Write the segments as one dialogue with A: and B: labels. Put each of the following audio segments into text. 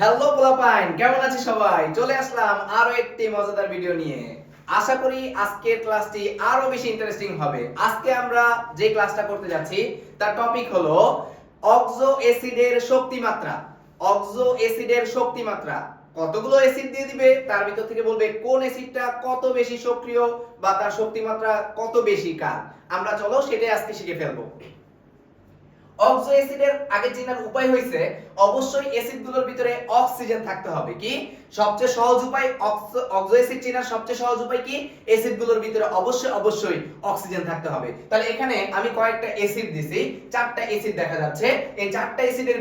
A: Hello পোলাপাইন কেমন আছে সবাই? চলে আসলাম আরও একটি মজাদার ভিডিও নিয়ে। আশা করি আজকের ক্লাসটি আরও বেশি ইন্টারেস্টিং হবে। আজকে আমরা যে ক্লাসটা করতে যাচ্ছি, তার টপিক হলো অক্সো অ্যাসিডের শক্তি মাত্রা অক্সো অ্যাসিডের শক্তি মাত্রা কতগুলো অ্যাসিড দিয়ে দিবে? তার ভিতর থেকে বলবে কোন অ্যাসিডটা কত বেশি সক্রিয় বা তার শক্তি মাত্রা কত বেশি কার? আমরা চলো সেটাই আজকে শিখে ফেলব। অক্সো অ্যাসিডের আগে চেনার উপায় হইছে অবশ্যই অ্যাসিডগুলোর ভিতরে অক্সিজেন থাকতে হবে। কি? সবচেয়ে সহজ উপায় অক্সো অ্যাসিড চেনার সবচেয়ে সহজ উপায় কি? অ্যাসিডগুলোর ভিতরে অবশ্যই অবশ্যই অক্সিজেন থাকতে হবে। তাহলে এখানে আমি কয়েকটা অ্যাসিড দিছি, চারটা অ্যাসিড দেখা যাচ্ছে। এই চারটা অ্যাসিডের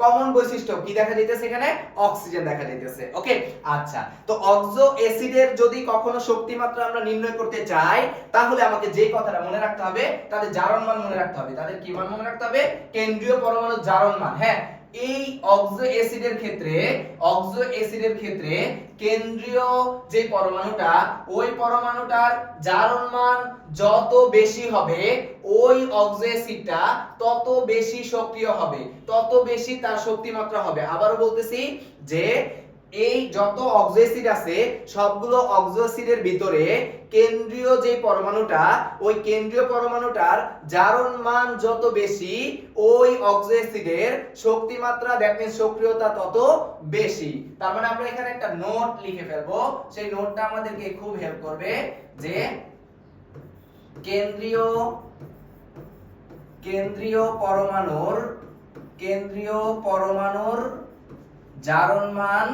A: কমন বৈশিষ্ট্য কি দেখা যাইতেছে এখানে? অক্সিজেন দেখা যাইতেছে। ওকে? আচ্ছা তো অক্সো অ্যাসিডের যদি কখনো শক্তি মাত্রা আমরা নির্ণয় করতে চাই, তাহলে আমাকে যে কথাটা মনে রাখতে হবে, তাদের জারণ মান মনে রাখতে হবে। তাদের কি মান মনে রাখতে হবে? কেন্দ্রীয় পরমাণু জারণ মান। হ্যাঁ এই অক্সো অ্যাসিডের ক্ষেত্রে, অক্সো অ্যাসিডের ক্ষেত্রে কেন্দ্রীয় যে পরমাণুটা, ওই পরমাণুটার জারণ মান যত বেশি হবে, ওই অক্সো অ্যাসিডটা তত বেশি সক্রিয় হবে, তত বেশি তার শক্তি মাত্রা হবে। আবারও বলতেছি যে এই যত অক্সো অ্যাসিড আছে, সবগুলো অক্সো অ্যাসিডের ভিতরে কেন্দ্রীয় যে পরমাণুটা, ওই কেন্দ্রীয় পরমাণুটার জারণ মান যত বেশি, ওই অক্সো অ্যাসিডের শক্তি মাত্রা দ্যাট মিন্স সক্রিয়তা তত বেশি। তার মানে আমরা এখানে একটা নোট লিখে ফেলব। সেই নোটটা আমাদেরকে খুব হেল্প করবে যে কেন্দ্রীয় কেন্দ্রীয় পরমাণুর কেন্দ্রীয় পরমাণুর জারণ মান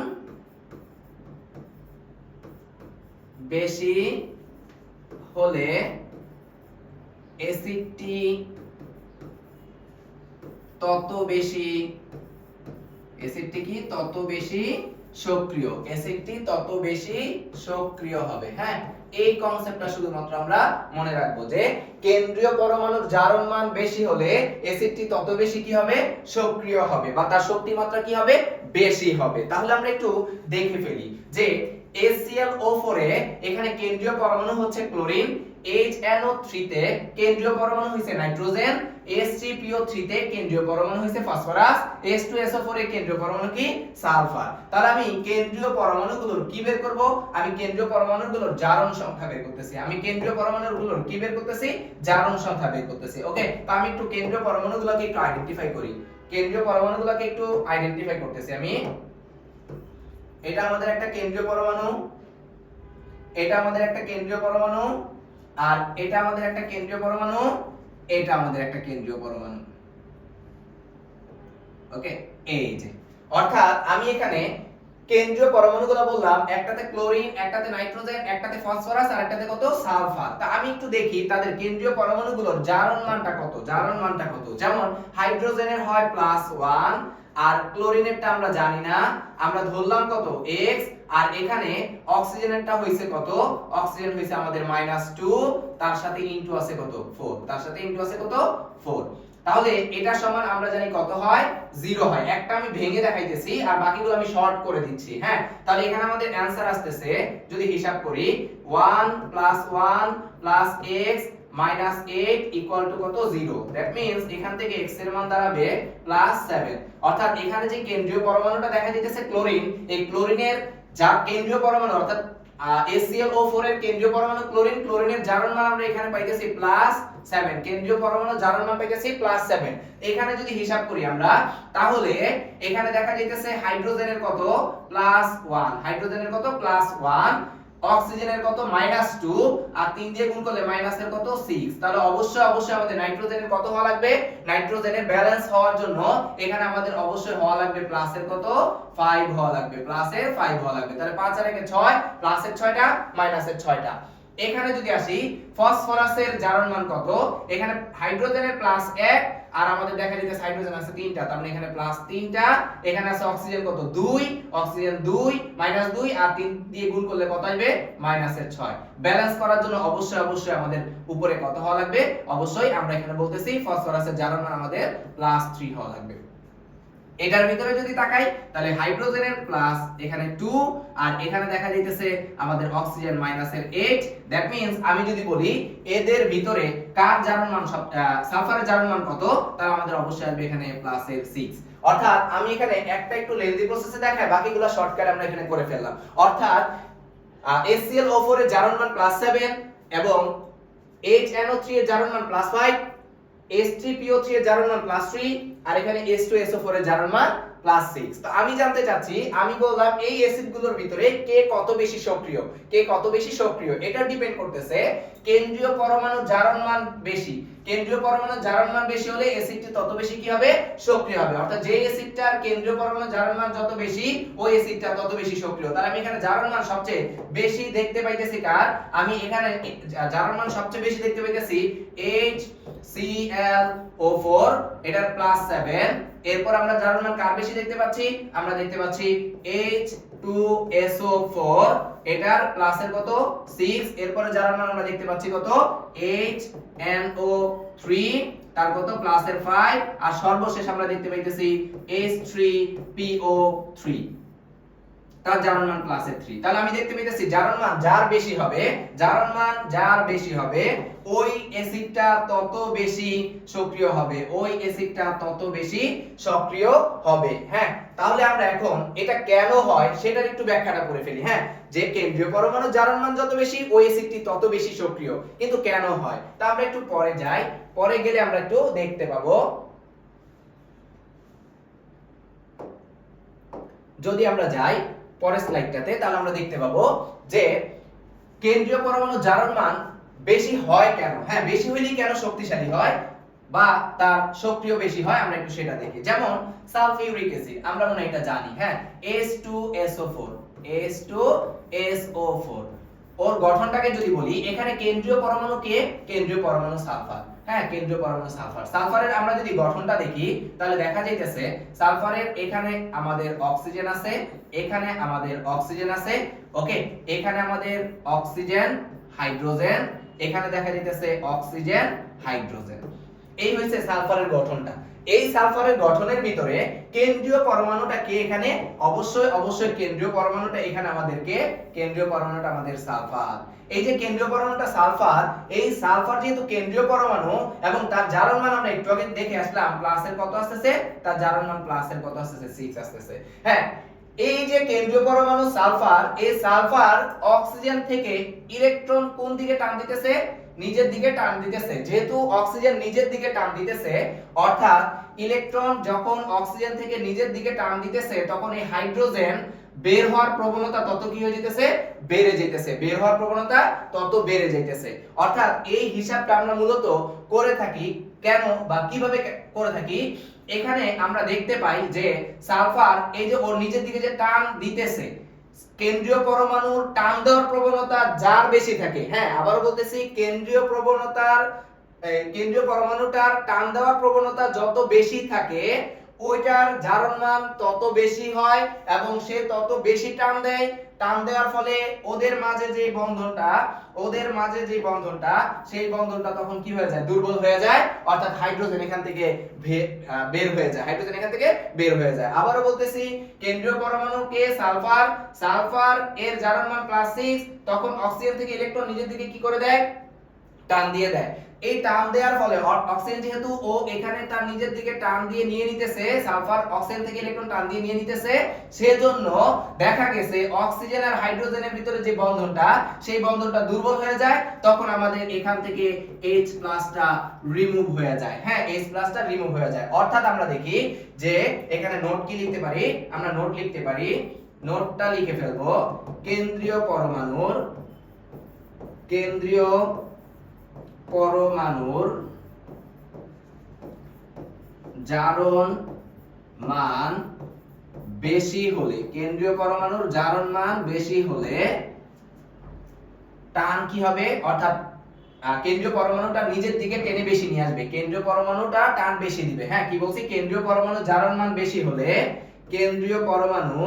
A: বেশি হলে অ্যাসিডটি তত বেশি অ্যাসিডটি কি? তত বেশি সক্রিয়। অ্যাসিডটি তত বেশি সক্রিয় হবে হ্যাঁ? এই কনসেপ্টটা শুধুমাত্র আমরা মনে রাখব যে কেন্দ্রীয় পরমাণুর জারণ মান বেশি হলে অ্যাসিডটি তত বেশি কি হবে? সক্রিয় হবে বা তার শক্তি মাত্রা কি হবে? বেশি হবে। তাহলে আমরা একটু দেখে ফেলি যে HClO4 এ এখানে কেন্দ্রীয় পরমাণু হচ্ছে ক্লোরিন HNO3 তে কেন্দ্রীয় পরমাণু হইছে নাইট্রোজেন H3PO3 তে কেন্দ্রীয় পরমাণু হইছে ফসফরাস H2SO4 এ কেন্দ্রীয় পরমাণু কি? সালফার। তাহলে আমি কেন্দ্রীয় পরমাণুগুলোর কি বের করব? আমি কেন্দ্রীয় পরমাণুগুলোর জারণ সংখ্যা বের করতেছি। আমি কেন্দ্রীয় পরমাণুগুলোর কি বের করতেছি? জারণ সংখ্যা বের করতেছি। ওকে? তো আমি একটু কেন্দ্রীয় পরমাণুগুলোকে একটু আইডেন্টিফাই করি। কেন্দ্রীয় পরমাণুগুলোকে একটু আইডেন্টিফাই করতেছি আমি। এটা আমাদের একটা কেন্দ্রীয় পরমাণু। এটা আমাদের একটা কেন্দ্রীয় পরমাণু। আর এটা আমাদের একটা কেন্দ্রীয় পরমাণু। এটা আমাদের একটা কেন্দ্রীয় পরমাণু। ওকে এই যে। অর্থাৎ আমি এখানে কেন্দ্রীয় পরমাণুগুলো বললাম, একটাতে ক্লোরিন, একটাতে নাইট্রোজেন, একটাতে ফসফরাস, আর একটাতে কত? সালফার। তা আমি একটু দেখি তাদের কেন্দ্রীয় পরমাণুগুলোর জারণ মানটা কত? জারণ মানটা কত? যেমন হাইড্রোজেনের হয় প্লাস ওয়ান আর ক্লোরিনেরটা আমরা জানি না। আমরা ধরলাম কত? x আর এখানে অক্সিজেনেরটা হইছে কত? অক্সিজেন হইছে আমাদের মাইনাস টু তার সাথে ইনটু আছে কত? 4 তার সাথে ইনটু আছে কত? 4 তাহলে এটা সমান আমরা জানি কত হয়? জিরো হয়। একটা আমি ভেঙে দেখাইতেছি আর বাকিগুলো আমি শর্ট করে দিচ্ছি হ্যাঁ? তাহলে এখানে আমাদের অ্যানসার আসতেছে, যদি হিসাব করি 1 plus 1 plus x minus 8 equal to কত? 0 দ্যাট মিন্স এখান থেকে x এর মান দাঁড়াবে প্লাস 7 অর্থাৎ এখানে যে কেন্দ্রীয় পরমাণুটা দেখা দিতেছে ক্লোরিন এই ক্লোরিনের যা কেন্দ্রীয় পরমাণু, অর্থাৎ HClO4 এর কেন্দ্রীয় পরমাণু, ক্লোরিন, ক্লোরিনের জারণ মান আমরা এখানে পাইতেছি প্লাস 7 কেন্দ্রীয় পরমাণু জারণ মান পাইতেছি প্লাস 7 এখানে যদি হিসাব করি আমরা, তাহলে এখানে দেখা যাইতেছে হাইড্রোজেনের কত? প্লাস 1 হাইড্রোজেনের কত? প্লাস 1 অক্সিজেনের কত? Minus two. আর তিন দিয়ে গুণ করলে মাইনাসের কত? সিক্স। তাহলে অবশ্যই অবশ্যই আমাদের নাইট্রোজেনের কত হওয়া লাগবে? নাইট্রোজেনের ব্যালেন্স হওয়ার জন্য এখানে আমাদের অবশ্যই হওয়া লাগবে প্লাসের কত? ফাইভ হওয়া লাগবে। প্লাসের ফাইভ হওয়া লাগবে। তাহলে পাঁচ আর একে ছয়, প্লাসের ছয়টা, মাইনাসের ছয়টা। এখানে যদি আসি, ফসফরাসের জারণ মান কত? এখানে হাইড্রোজেনের প্লাস এক আর আমাদের দেখা যাচ্ছে হাইড্রোজেন আছে তিনটা, তার মানে এখানে প্লাস তিনটা, এখানে আছে অক্সিজেন কত? দুই অক্সিজেন দুই মাইনাস দুই, আর তিন দিয়ে গুণ করলে কত আসবে? মাইনাসের ছয়। ব্যালেন্স করার জন্য অবশ্যই অবশ্যই আমাদের উপরে কত হওয়া লাগবে? অবশ্যই আমরা এখানে বলতেছি ফসফরাসের জারণ আমাদের প্লাস থ্রি হওয়া লাগবে। এটার ভিতরে যদি তাকাই, তাহলে হাইড্রোজেনের প্লাস এখানে 2 আর এখানে দেখা যাইতেছে আমাদের অক্সিজেন মাইনাসের 8 দ্যাট মিন্স আমি যদি বলি, এদের ভিতরে কার জারণ মান সালফারের জারণ মান কত? তাহলে আমাদের অবশ্যই আসবে এখানে প্লাসের 6 অর্থাৎ আমি এখানে একটা একটু লেন্দি প্রসেসে দেখাই, বাকিগুলো শর্টকাট আমরা এখানে করে ফেললাম। অর্থাৎ HClO4 এর জারণ মান প্লাস 7 এবং HNO3 এর জারণ মান প্লাস 5 H3PO3 এর জারণ মান প্লাস 3 আর এখানে H2SO4 এর জারণ মান প্লাস 6 তো আমি জানতে চাচ্ছি, আমি বললাম এই অ্যাসিডগুলোর ভিতরে কে কত বেশি সক্রিয়? কে কত বেশি সক্রিয়? এটা ডিপেন্ড করতেছে কেন্দ্রীয় পরমাণুর জারণ মান বেশি। কেন্দ্রীয় পরমাণুর জারণ মান বেশি হলে অ্যাসিডটি তত বেশি কি হবে? সক্রিয় হবে। অর্থাৎ যে অ্যাসিডটার কেন্দ্রীয় পরমাণুর জারণ মান যত বেশি, ওই অ্যাসিডটা তত বেশি সক্রিয়। তাহলে আমি এখানে জারণ মান সবচেয়ে বেশি দেখতে পাইতেছি কার? আমি এখানে জারণ মান সবচেয়ে বেশি দেখতে পাইতেছি এইচ সি এল ও HClO4 এটার প্লাস 7 এরপর আমরা জারণ মান কার বেশি দেখতে পাচ্ছি? আমরা দেখতে পাচ্ছি H2SO4 এটার প্লাসের কত? 6 এরপরে জারণ মান আমরা দেখতে পাচ্ছি কত? HNO3 তার কত? প্লাসের 5 আর সর্বশেষ আমরা দেখতে পাইতেছি H3PO3 তার জারণ মান প্লাসের 3 তাহলে আমি দেখতে পাইতেছি জারণ মান যার বেশি হবে, জারণ মান যার বেশি হবে, ওই অ্যাসিডটা তত বেশি সক্রিয় হবে, ওই অ্যাসিডটা তত বেশি সক্রিয় হবে। হ্যাঁ তাহলে আমরা এখন এটা কেন হয় সেটার একটু ব্যাখ্যাটা করে ফেলি। হ্যাঁ যে কেন্দ্রীয় পরমাণু জারণ মান যত বেশি, ওই অ্যাসিডটি তত বেশি সক্রিয়। কিন্তু কেন হয়? তা আমরা একটু পরে যাই। পরে গেলে আমরা একটু দেখতে পাবো। যদি আমরা যাই পরের স্লাইডটাতে, তাহলে আমরা দেখতে পাবো যে কেন্দ্রীয় পরমাণু জারণ মান বেশি হয় কেন? হ্যাঁ বেশি হইলেই কেন শক্তিশালী হয়? বা তার সক্রিয় বেশি হয়? আমরা একটু সেটা দেখি। যেমন সালফিউরিক অ্যাসিড, আমরা মনে এটা জানি হ্যাঁ? H2SO4 H2SO4 ওর গঠনটাকে যদি বলি, এখানে কেন্দ্রীয় পরমাণু কে কেন্দ্রীয় পরমাণু সালফার। হ্যাঁ কেন্দ্রীয় পরমাণু সালফার। সালফারের আমরা যদি গঠনটা দেখি, তাহলে দেখা যাইতেছে সালফারের এখানে আমাদের অক্সিজেন আছে, এখানে আমাদের অক্সিজেন আছে, ওকে? এখানে আমাদের অক্সিজেন, হাইড্রোজেন, এখানে দেখা যাইতেছে অক্সিজেন, হাইড্রোজেন। এই হইছে সালফারের গঠনটা। এই সালফারের গঠনের ভিতরে কেন্দ্রীয় পরমাণুটা কে এখানে? অবশ্যই অবশ্যই কেন্দ্রীয় পরমাণুটা এখানে আমাদেরকে, কেন্দ্রীয় পরমাণুটা আমাদের সালফার। এই যে কেন্দ্রীয় পরমাণুটা সালফার, এই সালফার যেহেতু কেন্দ্রীয় পরমাণু এবং তার জারণ মান আমরা একটু আগে দেখে আসলাম প্লাসের কত আসতেছে? তার জারণ মান প্লাসের কত আসতেছে? 6 আসতেছে। হ্যাঁ এই যে কেন্দ্রীয় পরমাণু সালফার, এই সালফার অক্সিজেন থেকে ইলেকট্রন কোন দিকে টান দিতেছে? নিজের দিকে টান দিতেছে। যেহেতু অক্সিজেন নিজের দিকে টান দিতেছে, অর্থাৎ ইলেকট্রন যখন অক্সিজেন থেকে নিজের দিকে টান দিতেছে, তখন এই হাইড্রোজেন বের হওয়ার প্রবণতা তত কি হয়ে যেতেছে? বেড়ে যেতেছে। বের হওয়ার প্রবণতা তত বেড়ে যেতেছে। অর্থাৎ এই হিসাবটা আমরা মূলত করে থাকি কেন বা কীভাবে করে থাকি? এখানে আমরা দেখতে পাই যে সালফার, এই যে ওর নিজের দিকে যে টান দিতেছে কেন্দ্রীয় পরমাণুর টান দেওয়ার প্রবণতা যার বেশি থাকে হ্যাঁ আবার বলতেছি কেন্দ্রীয় প্রবণতার কেন্দ্রীয় পরমাণুটার টান দেওয়ার প্রবণতা যত বেশি থাকে, ওইটার জারণ মান তত বেশি হয় এবং সে তত বেশি টান দেয় টান দেওয়ার ফলে ওদের মাঝে যে বন্ধনটা, ওদের মাঝে যে বন্ধনটা, সেই বন্ধনটা তখন কি হয়ে যায়? দুর্বল হয়ে যায়, অর্থাৎ হাইড্রোজেন এখান থেকে বের হয়ে যায়। হাইড্রোজেন এখান থেকে বের হয়ে যায়। আবারও বলতেছি, কেন্দ্রীয় পরমাণু কে সালফার সালফার এর জারণ মান প্লাস 6 তখন অক্সিজেন থেকে ইলেকট্রন নিজের দিকে কি করে দেয়? টান দিয়ে দেয়। এই টান দেওয়ার ফলে অক্সিজেন যেহেতু ও এখানে তার নিজের দিকে টান দিয়ে নিয়ে নিতেছে, সালফার অক্সিজেন থেকে ইলেকট্রন টান দিয়ে নিয়ে নিতেছে, সেজন্য দেখা গেছে অক্সিজেন আর হাইড্রোজেনের ভিতরে যে বন্ধনটা, সেই বন্ধনটা দুর্বল হয়ে যায়, তখন আমাদের এখান থেকে H প্লাসটা রিমুভ হয়ে যায়। হ্যাঁ H প্লাসটা রিমুভ হয়ে যায়। অর্থাৎ আমরা দেখি যে এখানে নোট কি লিখতে পারি? আমরা নোট লিখতে পারি নোটটা লিখে ফেলব, কেন্দ্রীয় পরমাণুর কেন্দ্রীয় পরমাণুর জারণ মান বেশি হলে, কেন্দ্রীয় পরমাণুর জারণ মান বেশি হলে টান কি হবে? অর্থাৎ কেন্দ্রীয় পরমাণুটা নিজের দিকে টেনে বেশি নিয়ে আসবে। কেন্দ্রীয় পরমাণুটা টান বেশি দিবে। হ্যাঁ কি বলছি? কেন্দ্রীয় পরমাণু জারণ মান বেশি হলে কেন্দ্রীয় পরমাণু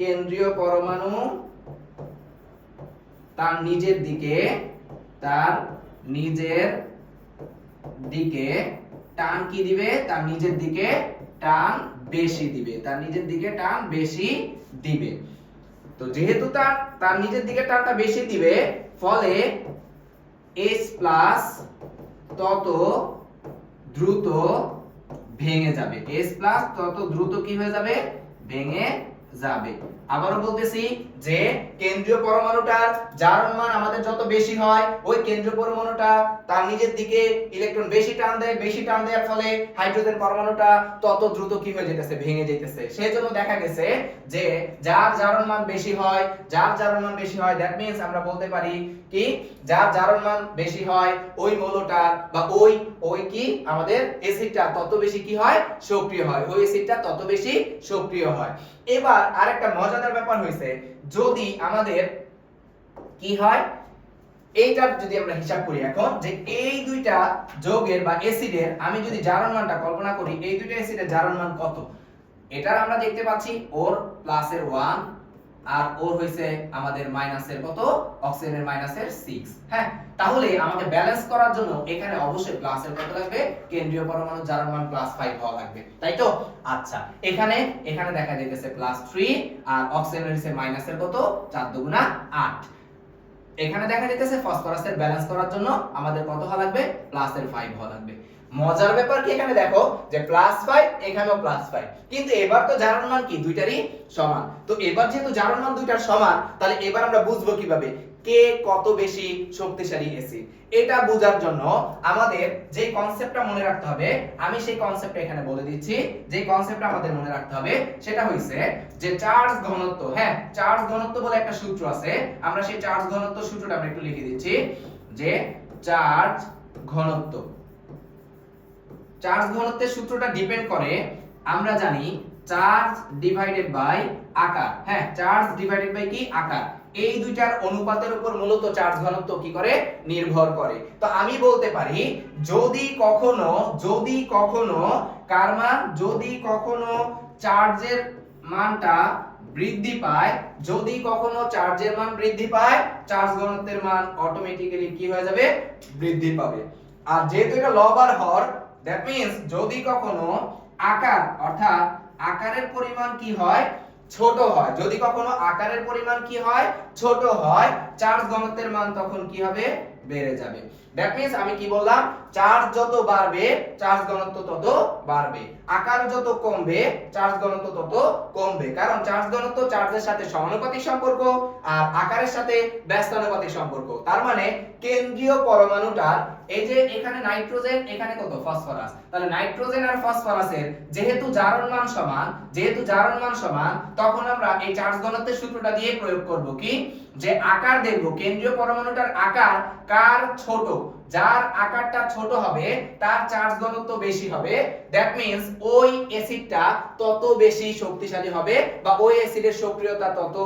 A: কেন্দ্রীয় পরমাণু তার নিজের দিকে, তার নিজের দিকে টান কি দিবে? তার নিজের দিকে টান বেশি দিবে। তার নিজের দিকে টান বেশি দিবে। তো যেহেতু তার তার নিজের দিকে টানটা বেশি দিবে, ফলে H প্লাস তত দ্রুত ভেঙে যাবে। H প্লাস তত দ্রুত কি হয়ে যাবে? ভেঙে যাবে। আবারও বলতেছি যে কেন্দ্রীয় পরমাণুটার জারণ মান আমাদের যত বেশি হয়, ওই কেন্দ্রীয় পরমাণুটা তার নিজের দিকে ইলেকট্রন বেশি টান দেয়, বেশি টান দেওয়ার ফলে হাইড্রোজেন পরমাণুটা তত দ্রুত কি হয়ে যেতেছে, ভেঙে যেতেছে। সেই জন্য দেখা গেছে যে যার জারণ মান বেশি হয়, যার জারণ মান বেশি হয় দ্যাট মিন্স আমরা বলতে পারি কি, যার জারণ মান বেশি হয়, ওই মৌলটা বা ওই ওই কি আমাদের অ্যাসিডটা তত বেশি কি হয়? সক্রিয় হয়। ওই অ্যাসিডটা তত বেশি সক্রিয় হয়। এবার আরেকটা মজাদার ব্যাপার হয়েছে যদি আমাদের কি হয়, এইটার যদি আমরা হিসাব করি এখন, যে এই দুইটা যোগের বা অ্যাসিডের, আমি যদি জারণ মানটা কল্পনা করি, এই দুইটা অ্যাসিডের জারণ মান কত? এটার আমরা দেখতে পাচ্ছি, ওর প্লাসের ওয়ান আর ওর হয়েছে আমাদের মাইনাসের কত? অক্সিজেনের মাইনাসের সিক্স হ্যাঁ? তাহলে আমাকে ব্যালেন্স করার জন্য এখানে অবশ্যই প্লাসের কত লাগবে? কেন্দ্রীয় পরমাণু জারণ মান প্লাস 5 হওয়া লাগবে। তাই তো? আচ্ছা এখানে এখানে দেখা যাইতেছে প্লাস 3 আর অক্সিজেনের হইছে মাইনাসের কত? 4 দুগুণা 8 এখানে দেখা যাইতেছে ফসফরাসের ব্যালেন্স করার জন্য আমাদের কত হওয়া লাগবে? প্লাসের 5 হওয়া লাগবে। মজার ব্যাপার কি এখানে দেখো? যে প্লাস 5 এখানেও প্লাস 5 কিন্তু এবার তো জারণ মান কি? দুইটারই সমান। তো এবার যেহেতু জারণ মান দুইটার সমান, তাহলে এবার আমরা বুঝব কীভাবে? কে কত বেশি শক্তিশালী অ্যাসিড এটা বোঝার জন্য আমাদের যে কনসেপ্টটা মনে রাখতে হবে, আমি সেই কনসেপ্টটা এখানে বলে দিচ্ছি। যে কনসেপ্টটা আমাদের মনে রাখতে হবে, সেটা হইছে যে চার্জ ঘনত্ব হ্যাঁ চার্জ ঘনত্ব বলে একটা সূত্র আছে। আমরা সেই চার্জ ঘনত্ব সূত্রটা আমরা একটু লিখে দিচ্ছি যে চার্জ ঘনত্ব। চার্জ ঘনত্বের সূত্রটা ডিপেন্ড করে, আমরা জানি চার্জ ডিভাইডেড বাই আকার। হ্যাঁ চার্জ ডিভাইডেড বাই কি? আকার। এই দুইটার অনুপাতের উপর মূলত চার্জ ঘনত্ব কি করে? নির্ভর করে। তো আমি বলতে পারি, যদি কখনো যদি কখনো, কার মান? যদি কখনো চার্জের মানটা বৃদ্ধি পায়, যদি কখনো চার্জের মান বৃদ্ধি পায়, চার্জ ঘনত্বের মান অটোমেটিক্যালি কি হয়ে যাবে? বৃদ্ধি পাবে। আর যেহেতু এটা লবার হর দ্যাট মিন্স যদি কখনো আকার, অর্থাৎ আকারের পরিমাণ কি হয়? ছোট হয়। যদি কখনো আকারের পরিমাণ কি হয়? ছোট হয়। চার্জ ঘনত্বের মান তখন কি হবে? বেড়ে যাবে। দ্যাট মিন্স আমি কি বললাম? চার্জ যত বাড়বে, চার্জ ঘনত্ব তত বাড়বে। আকার যত কমবে, চার্জ ঘনত্ব তত কমবে। কারণ চার্জ ঘনত্ব চার্জের সাথে সমানুপাতিক সম্পর্ক আর আকারের সাথে ব্যস্তানুপাতিক সম্পর্ক। তার মানে কেন্দ্রীয় পরমাণুটার এই যে এখানে নাইট্রোজেন, এখানে কত? ফসফরাস। তাহলে নাইট্রোজেন আর ফসফরাসের যেহেতু জারণ মান সমান, যেহেতু জারণ মান সমান, তখন আমরা এই চার্জ ঘনত্বের সূত্রটা দিয়ে প্রয়োগ করব কি? যে আকার দেখব, কেন্দ্রীয় পরমাণুটার আকার কার ছোট? যার আকারটা ছোট হবে, তার চার্জ ঘনত্ব বেশি হবে। দ্যাট মিন্স ওই অ্যাসিডটা তত বেশি শক্তিশালী হবে বা ওই অ্যাসিডের সক্রিয়তা তত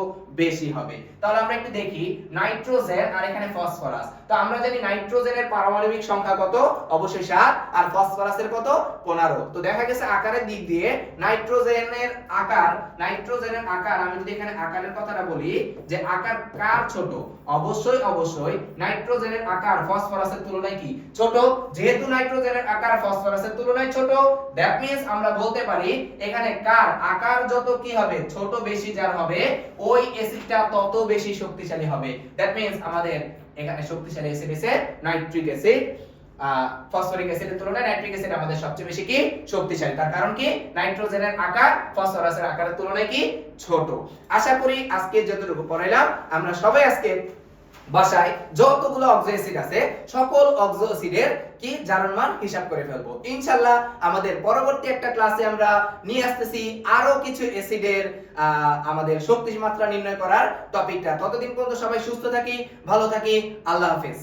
A: বেশি হবে। তাহলে আমরা একটু দেখি নাইট্রোজেন আর এখানে ফসফরাস তো আমরা জানি নাইট্রোজেনের পারমাণবিক সংখ্যা কত? অবশ্যই 7 আর ফসফরাসের কত? 15 তো দেখা গেছে আকারের দিক দিয়ে নাইট্রোজেনের আকার নাইট্রোজেনের আকার, আমি যদি এখানে আকারের কথাটা বলি, যে আকার কার ছোট? অবশ্যই অবশ্যই নাইট্রোজেনের আকার ফসফরাসের তুলনায় কি ছোট? যেহেতু নাইট্রোজেনের আকার ফসফরাসের তুলনায় ছোট দ্যাট মিন্স আমরা বলতে পারি এখানে কার আকার যত কি হবে, ছোট বেশি যার হবে, ওই অ্যাসিডটা তত বেশি শক্তিশালী হবে। দ্যাট মিন্স আমাদের এখানে শক্তিশালী অ্যাসিড এসে নাইট্রিক অ্যাসিড ফসফরিক অ্যাসিডের তুলনায় নাইট্রিক অ্যাসিড আমাদের সবচেয়ে বেশি কি? শক্তিশালী। তার কারণ কি? নাইট্রোজেনের আকার, ফসফরাসের আকারের তুলনায় কি? ছোট। আশা করি আজকে যতটুকু পড়াইলাম, আমরা সবাই আজকে বাসায় যতগুলো অক্সিড আছে, সকল অক্সো অ্যাসিডের কি জারণ মান হিসাব করে ফেলব। ইনশাআল্লাহ আমাদের পরবর্তী একটা ক্লাসে আমরা নিয়ে আসতেছি আরও কিছু অ্যাসিডের আমাদের শক্তি মাত্রা নির্ণয় করার টপিকটা। ততদিন পর্যন্ত সবাই সুস্থ থাকি, ভালো থাকি, আল্লাহ হাফেজ।